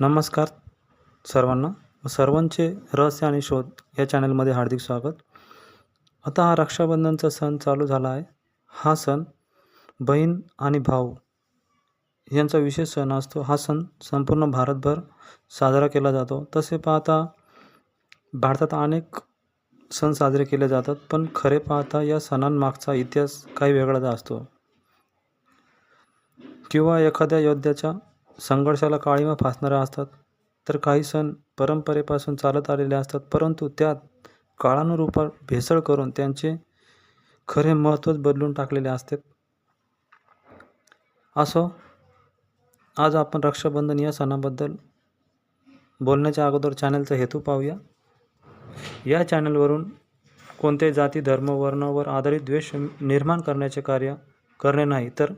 नमस्कार सर्वांना. सर्वांचे रहस्य आणि शोध या चॅनलमध्ये हार्दिक स्वागत. आता हा रक्षाबंधनचा सण चालू झाला आहे. हा सण बहीण आणि भाऊ यांचा विशेष सण असतो. हा सण संपूर्ण भारतभर साजरा केला जातो. तसे पाहता भारतात अनेक सण साजरे केले जातात पण खरे पाहता या सणांमागचा इतिहास काही वेगळाच असतो. किंवा एखाद्या योद्ध्याच्या संघर्षाला काळीमा फासणाऱ्या असतात. तर काही सण परंपरेपासून चालत आलेले असतात. परंतु त्यात काळानुरूपात भेसळ करून त्यांचे खरे महत्त्वच बदलून टाकलेले असते. असो आज आपण रक्षाबंधन या सणाबद्दल बोलण्याच्या अगोदर चॅनलचा हेतू पाहूया. या चॅनलवरून कोणत्याही जाती धर्म वर्णावर आधारित द्वेष निर्माण करण्याचे कार्य करणे नाही तर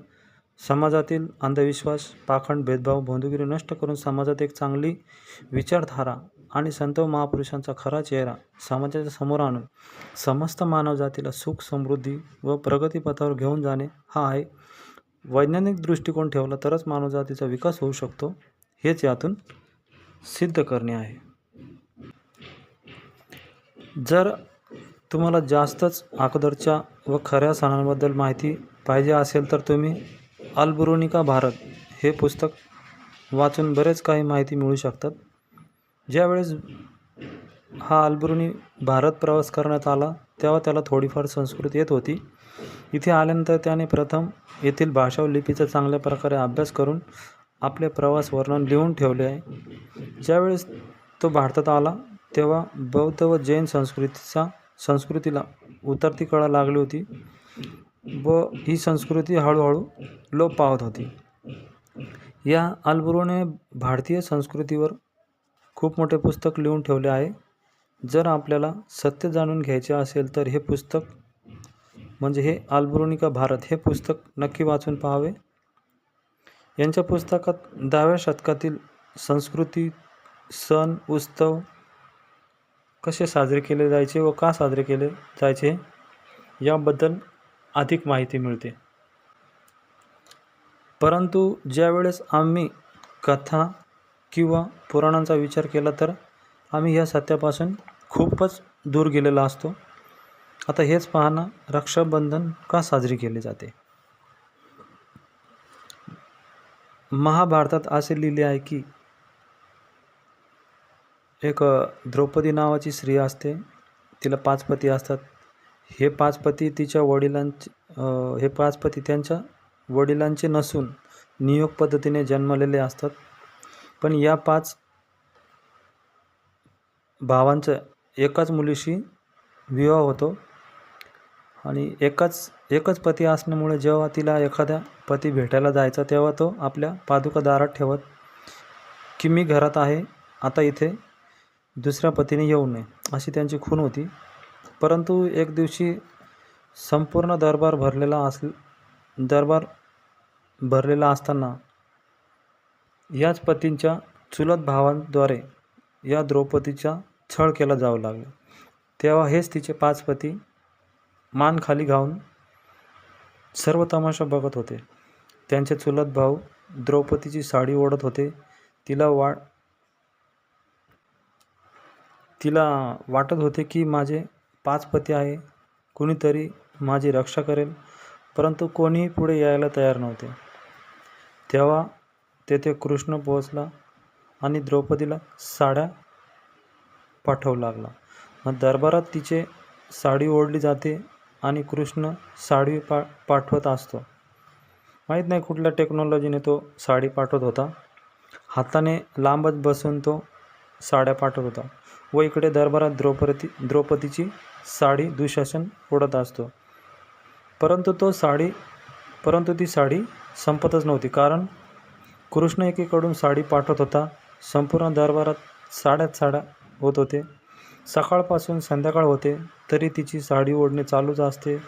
समाजातील अंधविश्वास पाखंड भेदभाव बंधुगिरी नष्ट करून समाजात एक चांगली विचारधारा आणि संत व महापुरुषांचा खरा चेहरा समाजाच्या समोर आणून समस्त मानवजातीला सुख समृद्धी व प्रगतीपथावर घेऊन जाणे हा आहे. वैज्ञानिक दृष्टिकोन ठेवला तरच मानवजातीचा विकास होऊ शकतो हेच यातून सिद्ध करणे आहे. जर तुम्हाला जास्तच अगोदरच्या व खऱ्या सणांबद्दल माहिती पाहिजे असेल तर तुम्ही अल्बुरोनिका भारत हे पुस्तक वाचून बरेच काही माहिती मिळू शकतात. ज्यावेळेस हा अल्बुरुनी भारत प्रवास करण्यात आला तेव्हा त्याला थोडीफार संस्कृत येत होती. इथे आल्यानंतर त्याने प्रथम येथील भाषा लिपीचा चांगल्या प्रकारे अभ्यास करून आपले प्रवास वर्णन लिहून ठेवले आहे. ज्यावेळेस तो भारतात आला तेव्हा बौद्ध व जैन संस्कृतीचा संस्कृतीला उतरती कळा लागली होती. व ही संस्कृती हळूहळू लोप पावत होती. या आलबुरोने भारतीय संस्कृतीवर खूप मोठे पुस्तक लिहून ठेवले आहे. जर आपल्याला सत्य जाणून घ्यायचे असेल तर हे पुस्तक म्हणजे हे आलबुरोनिका भारत हे पुस्तक नक्की वाचून पाहावे. यांच्या पुस्तकात दहाव्या शतकातील संस्कृती सण उत्सव कसे साजरे केले जायचे व का साजरे केले जायचे याबद्दल अधिक माहिती मिळते. परंतु ज्यावेळेस आम्ही कथा किंवा पुराणांचा विचार केला तर आम्ही ह्या सत्यापासून खूपच दूर गेलेला असतो. आता हेच पाहणं रक्षाबंधन का साजरी केले जाते? महाभारतात असे लिहिले आहे की एक द्रौपदी नावाची स्त्री असते. तिला पाच पती असतात. हे पाच पती तिच्या वडिलांचे हे पाच पती त्यांच्या वडिलांचे नसून नियोग पद्धतीने जन्मलेले असतात. पण या पाच भावांचं एकाच मुलीशी विवाह होतो आणि एकाच एकच पती असल्यामुळे जेव्हा तिला एखाद्या पती भेटायला जायचा तेव्हा तो आपल्या पादुका दारात ठेवत की मी घरात आहे आता इथे दुसऱ्या पतीने येऊ नये अशी त्यांची खून होती. परंतु एक दिवशी संपूर्ण दरबार भरलेला अस दरबार भरलेला असताना याच पतींच्या चुलत भावांद्वारे या द्रौपदीचा छळ केला जाऊ लागला. तेव्हा हेच तिचे पाच पती मान खाली घाऊन सर्व तमाशा बघत होते. त्यांचे चुलत भाऊ द्रौपदीची साडी ओढत होते. तिला वाढ तिला वाटत होते की माझे पाच पती आहे. कुणीतरी माझी रक्षा करेल परंतु कोणीही पुढे यायला तयार नव्हते. तेव्हा तेथे कृष्ण पोहोचला आणि द्रौपदीला साड्या पाठवू लागला. मग दरबारात तिचे साडी ओढली जाते आणि कृष्ण साडी पा पाठवत असतो. माहीत नाही कुठल्या टेक्नॉलॉजीने तो साडी पाठवत होता. हाताने लांबच बसून तो साड्या पाठवत होता. व इकडे दरबारात द्रौपदी द्रौपदीची साडी दुशासन ओढत असतो. परंतु तो साडी परंतु ती साडी संपतच नव्हती. कारण कृष्ण एकीकडून साडी पाठवत होता. संपूर्ण दरबारात साड्यात साड्या होत होते. सकाळपासून संध्याकाळ होते तरी तिची साडी ओढणे चालूच असते.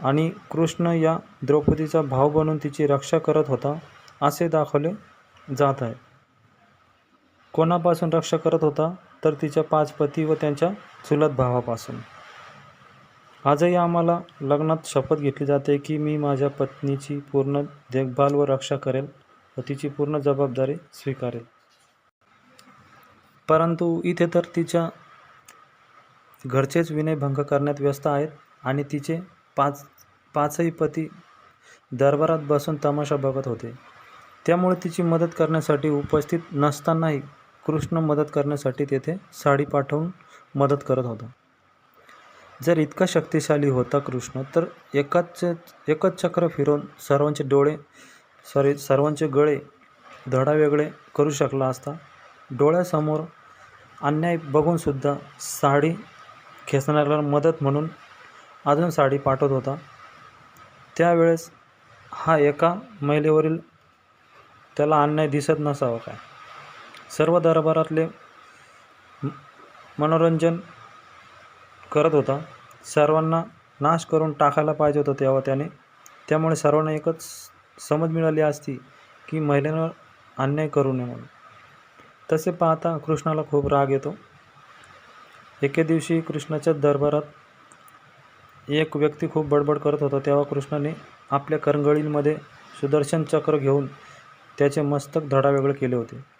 आणि कृष्ण या द्रौपदीचा भाव बनून तिची रक्षा करत होता असे दाखवले जात आहे. कोणापासून रक्षा करत होता? तर तिच्या पाच पती व त्यांच्या चुलत भावापासून. आजही आम्हाला लग्नात शपथ घेतली जाते की मी माझ्या पत्नीची पूर्ण देखभाल व रक्षा करेल व तिची पूर्ण जबाबदारी स्वीकारेल. परंतु इथे तर तिच्या घरचेच विनयभंग करण्यात व्यस्त आहेत आणि तिचे पाच पाचही पती दरबारात बसून तमाशा बघत होते. त्यामुळे तिची मदत करण्यासाठी उपस्थित नसतानाही कृष्ण मदत करण्यासाठी तेथे साडी पाठवून मदत करत होता. जर इतका शक्तिशाली होता कृष्ण तर एकाच एकच चक्र फिरवून सर्वांचे डोळे सॉरी सर्वांचे गळे धडावेगळे करू शकला असता डोळ्यासमोर अन्याय बघूनसुद्धा साडी खेचणाऱ्याला मदत म्हणून अजून साडी पाठवत होता. त्यावेळेस हा एका महिलेवरील त्याला अन्याय दिसत नसावा काय? सर्व दरबारातले मनोरंजन करत होता. सर्वांना नाश करून टाकायला पाहिजे होतं तेव्हा त्याने. त्यामुळे सर्वांना एकच समज मिळाली असती की महिलांवर अन्याय करू नये म्हणून. तसे पाहता कृष्णाला खूप राग येतो. एके दिवशी कृष्णाच्या दरबारात एक व्यक्ती खूप बडबड करत होता. तेव्हा कृष्णाने आपल्या करंगळींमध्ये सुदर्शन चक्र घेऊन त्याचे मस्तक धडावेगळे केले होते.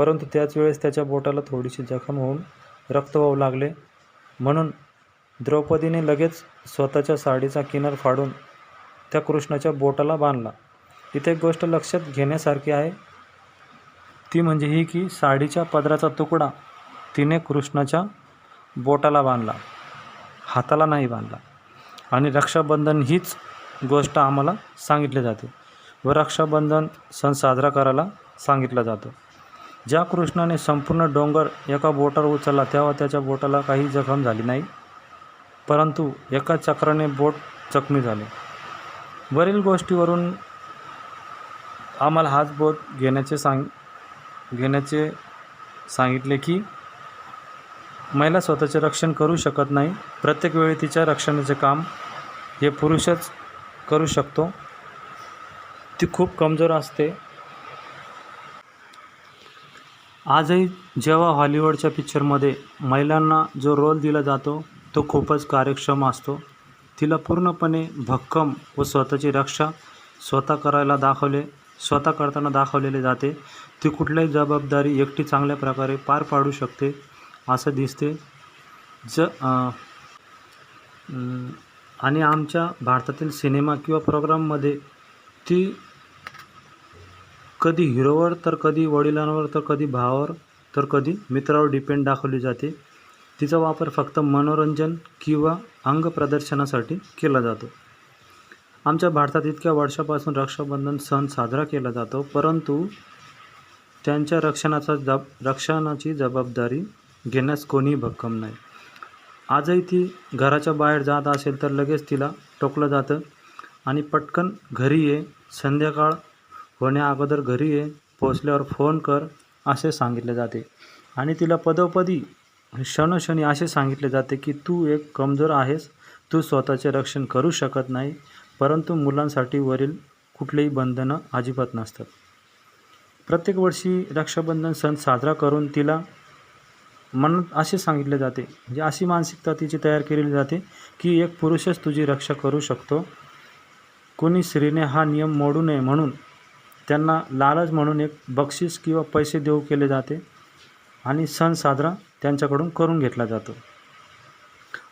परंतु त्याच वेळेस त्याच्या बोटाला थोडीशी जखम होऊन रक्त वाहू लागले. म्हणून द्रौपदीने लगेच स्वतःच्या साडीचा किनार फाडून त्या कृष्णाच्या बोटाला बांधला. इथे एक गोष्ट लक्षात घेण्यासारखी आहे. ती म्हणजे ही की साडीच्या पदराचा तुकडा तिने कृष्णाच्या बोटाला बांधला. हाताला नाही बांधला. आणि रक्षाबंधन हीच गोष्ट आम्हाला सांगितली जाते व रक्षाबंधन सण साजरा करायला सांगितला जातो. ज्या कृष्णाने संपूर्ण डोंगर एका बोटावर उचलला तेव्हा त्याच्या बोटाला काही जखम झाली नाही परंतु एका चक्राने बोट जखमी झाले. वरील गोष्टीवरून आम्हाला हाच बोध घेण्याचे सांग घेण्याचे सांगितले की महिला स्वतःचे रक्षण करू शकत नाही. प्रत्येक वेळी तिच्या रक्षणाचे काम हे पुरुषच करू शकतो. ती खूप कमजोर असते. आजही जेव्हा हॉलिवूडच्या पिक्चरमध्ये महिलांना जो रोल दिला जातो तो खूपच कार्यक्षम असतो. तिला पूर्णपणे भक्कम व स्वतःची रक्षा स्वतः करायला दाखवले स्वतः करताना दाखवलेले जाते. ती कुठल्याही जबाबदारी एकटी चांगल्या प्रकारे पार पाडू शकते असं दिसते. ज आणि आमच्या भारतातील सिनेमा किंवा प्रोग्राममध्ये ती कधी हिरोवर तर कधी वडिलांवर तर कधी भावावर तर कधी मित्रावर डिपेंड दाखवली जाते. तिचा वापर फक्त मनोरंजन किंवा अंग प्रदर्शनासाठी केला जातो. आमच्या भारतात इतक्या वर्षापासून रक्षाबंधन सण साजरा केला जातो परंतु त्यांच्या रक्षणाचा जब रक्षणाची जबाबदारी घेण्यास कोणीही भक्कम नाही. आजही ती घराच्या बाहेर जात असेल तर लगेच तिला टोकलं जातं आणि पटकन घरी ये. संध्याकाळ होण्याअगोदर घरी ये पोचल्यावर फोन कर असे सांगितले जाते. आणि तिला पदोपदी क्षणोक्षणी असे सांगितले जाते की तू एक कमजोर आहेस. तू स्वतःचे रक्षण करू शकत नाही परंतु मुलांसाठी वरील कुठलेही बंधनं अजिबात नसतात. प्रत्येक वर्षी रक्षाबंधन सण साजरा करून तिला मनात असे सांगितले जाते म्हणजे अशी मानसिकता तिची तयार केलेली जाते की एक पुरुषच तुझी रक्षा करू शकतो. कोणी स्त्रीने हा नियम मोडू नये म्हणून त्यांना लालच म्हणून एक बक्षीस किंवा पैसे देऊ केले जाते आणि सण साजरा त्यांच्याकडून करून घेतला जातो.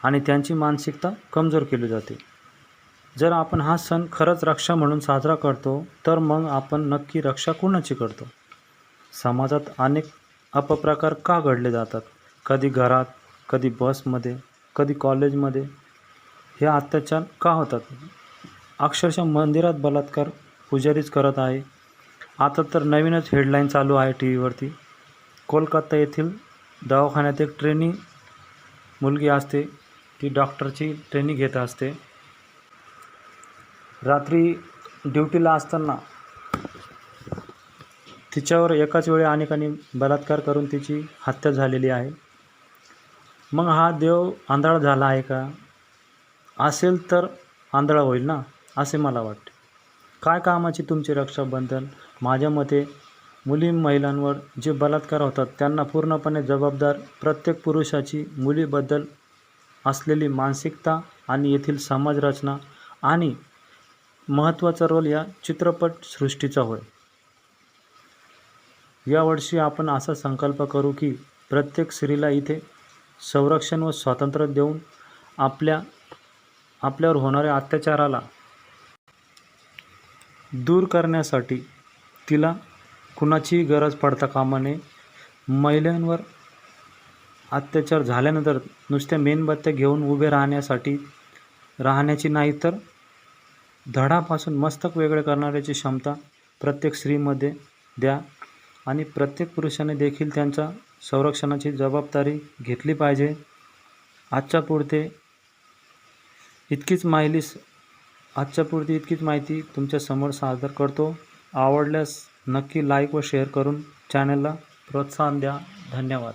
आणि त्यांची मानसिकता कमजोर केली जाते. जर आपण हा सण खरंच रक्षा म्हणून साजरा करतो तर मग आपण नक्की रक्षा कुणाची करतो? समाजात अनेक अपप्रकार का घडले जातात? कधी घरात कधी बसमध्ये कधी कॉलेजमध्ये. हे अत्याचार का होतात? अक्षरशः मंदिरात बलात्कार पुजारीच करत आहे आता तर नवीनच हेडलाईन चालू आहे टी व्हीवरती कोलकाता येथील दवाखान्यात एक ट्रेनी मुलगी असते. ती डॉक्टरची ट्रेनिंग घेत असते. रात्री ड्युटीला असताना तिच्यावर एकाच वेळी अनेकांनी बलात्कार करून तिची हत्या झालेली आहे. मग हा देव आंधळा झाला आहे का? असेल तर आंधळा होईल ना असे मला वाटते. काय कामाची तुमची रक्षाबंधन? माझ्या मते मुली महिलांवर जे बलात्कार होतात त्यांना पूर्णपणे जबाबदार प्रत्येक पुरुषाची मुलीबद्दल असलेली मानसिकता आणि येथील समाजरचना आणि महत्त्वाचा रोल या चित्रपटसृष्टीचा होय. यावर्षी आपण असा संकल्प करू की प्रत्येक स्त्रीला इथे संरक्षण व स्वातंत्र्य देऊन आपल्या आपल्यावर होणाऱ्या अत्याचाराला दूर करण्यासाठी तिला कुणाचीही गरज पडता कामा नये. महिलांवर अत्याचार झाल्यानंतर नुसत्या मेणबत्त्या घेऊन उभे राहण्यासाठी राहण्याची नाही तर धडापासून मस्तक वेगळे करणाऱ्याची क्षमता प्रत्येक स्त्रीमध्ये द्या आणि प्रत्येक पुरुषाने देखील त्यांच्या संरक्षणाची जबाबदारी घेतली पाहिजे. आजच्या पुरते इतकीच माहिलीस आजच्या पुरती इतकीच माहिती तुमच्यासमोर सादर करतो. आवडल्यास नक्की लाईक व शेअर करून चॅनलला प्रोत्साहन द्या. धन्यवाद.